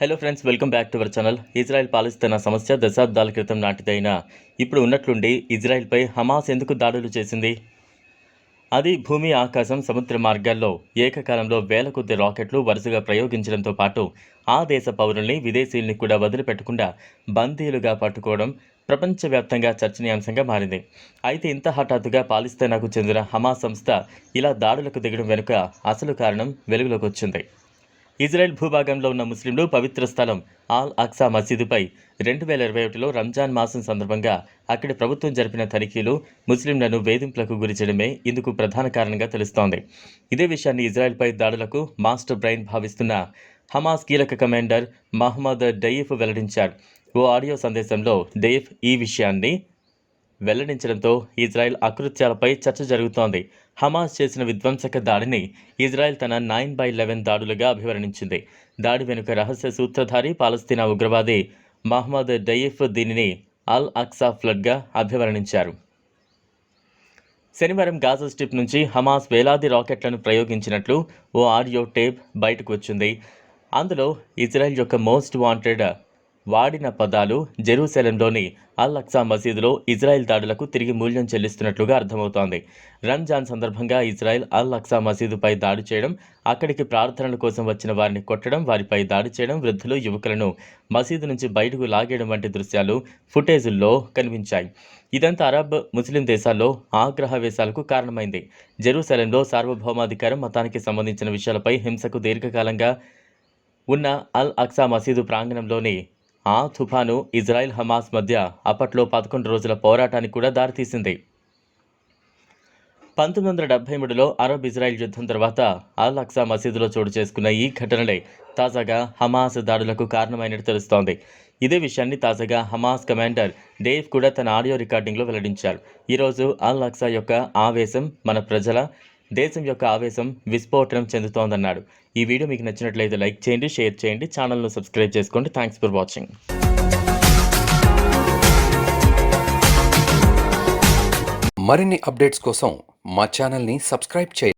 Hello friends welcome back to our channel Israel పాలిస్తున్న సమస్య దశాబ్దాల క్రితం నాటిదైనా ఇప్పుడు ఉన్నట్లుండి ఇజ్రాయెల్పై హమాస్ ఎందుకు దాడులు చేసింది? అది భూమి ఆకాశం సముద్ర మార్గాల్లో ఏకకాలంలో వేల కొద్ది రాకెట్లు వరుసగా ప్రయోగించడంతో పాటు ఆ దేశ పౌరుల్ని విదేశీయుల్ని కూడా వదిలిపెట్టకుండా బందీలుగా పట్టుకోవడం ప్రపంచవ్యాప్తంగా చర్చనీయాంశంగా మారింది. అయితే ఇంత హఠాత్తుగా పాలిస్తీనాకు చెందిన హమాస్ సంస్థ ఇలా దాడులకు దిగడం వెనుక అసలు కారణం వెలుగులోకి వచ్చింది. ఇజ్రాయెల్ భూభాగంలో ఉన్న ముస్లింలు పవిత్ర స్థలం ఆల్ అక్సా మసీదుపై రెండు వేల ఇరవై ఒకటిలో రంజాన్ మాసం సందర్భంగా అక్కడి ప్రభుత్వం జరిపిన తనిఖీలు ముస్లింలను వేధింపులకు గురి చేయడమే ఇందుకు ప్రధాన కారణంగా తెలుస్తోంది. ఇదే విషయాన్ని ఇజ్రాయెల్పై దాడులకు మాస్టర్ బ్రెయిన్ భావిస్తున్న హమాస్ కీలక కమాండర్ మహమ్మద్ డయీఫ్ వెల్లడించారు. ఓ ఆడియో సందేశంలో డయీఫ్ ఈ విషయాన్ని వెల్లడించడంతో ఇజ్రాయెల్ అకృత్యాలపై చర్చ జరుగుతోంది. హమాస్ చేసిన విధ్వంసక దాడిని ఇజ్రాయెల్ తన నైన్ బై లెవెన్ దాడులుగా అభివర్ణించింది. దాడి వెనుక రహస్య సూత్రధారి పాలస్తీనా ఉగ్రవాది మహమ్మద్ డయీఫ్ దీనిని అల్ అక్సా ఫ్లడ్గా అభివర్ణించారు. శనివారం గాజా స్ట్రిప్ నుంచి హమాస్ వేలాది రాకెట్లను ప్రయోగించినట్లు ఓ ఆడియో టేప్ బయటకు వచ్చింది. అందులో ఇజ్రాయెల్ యొక్క మోస్ట్ వాంటెడ్ వాడిన పదాలు జెరూసలంలోని అల్ అక్సా మసీదులో ఇజ్రాయెల్ దాడులకు తిరిగి మూల్యం చెల్లిస్తున్నట్లుగా అర్థమవుతోంది. రంజాన్ సందర్భంగా ఇజ్రాయెల్ అల్ అక్సా మసీదుపై దాడి చేయడం అక్కడికి ప్రార్థనల కోసం వచ్చిన వారిని కొట్టడం వారిపై దాడి చేయడం వృద్ధులు యువకులను మసీదు నుంచి బయటకు లాగేయడం వంటి దృశ్యాలు ఫుటేజుల్లో కనిపించాయి. ఇదంతా అరబ్ ముస్లిం దేశాల్లో ఆగ్రహవేశాలకు కారణమైంది. జెరూసలంలో సార్వభౌమాధికారం మతానికి సంబంధించిన విషయాలపై హింసకు దీర్ఘకాలంగా ఉన్న అల్ అక్సా మసీదు ప్రాంగణంలోని ఆ తుఫాను ఇజ్రాయెల్ హమాస్ మధ్య అప్పట్లో పదకొండు రోజుల పోరాటానికి కూడా దారితీసింది. పంతొమ్మిది వందల డెబ్బై మూడులో అరబ్ ఇజ్రాయెల్ యుద్ధం తర్వాత అల్ అక్సా మసీదులో చోటు చేసుకున్న ఈ ఘటనలే తాజాగా హమాస్ దాడులకు కారణమైనట్టు తెలుస్తోంది. ఇదే విషయాన్ని తాజాగా హమాస్ కమాండర్ డేవ్ కూడా తన ఆడియో రికార్డింగ్లో వెల్లడించారు. ఈరోజు అల్ అక్సా యొక్క ఆవేశం మన ప్రజల దేశం యొక్క ఆవేశం విస్ఫోటనం చెందుతోందన్నాడు. ఈ వీడియో మీకు నచ్చినట్లయితే లైక్ చేయండి షేర్ చేయండి ఛానల్ను సబ్స్క్రైబ్ చేసుకోండి. Thanks for watching. మరిన్ని అప్డేట్స్ కోసం మా ఛానల్ని సబ్స్క్రైబ్ చేయండి.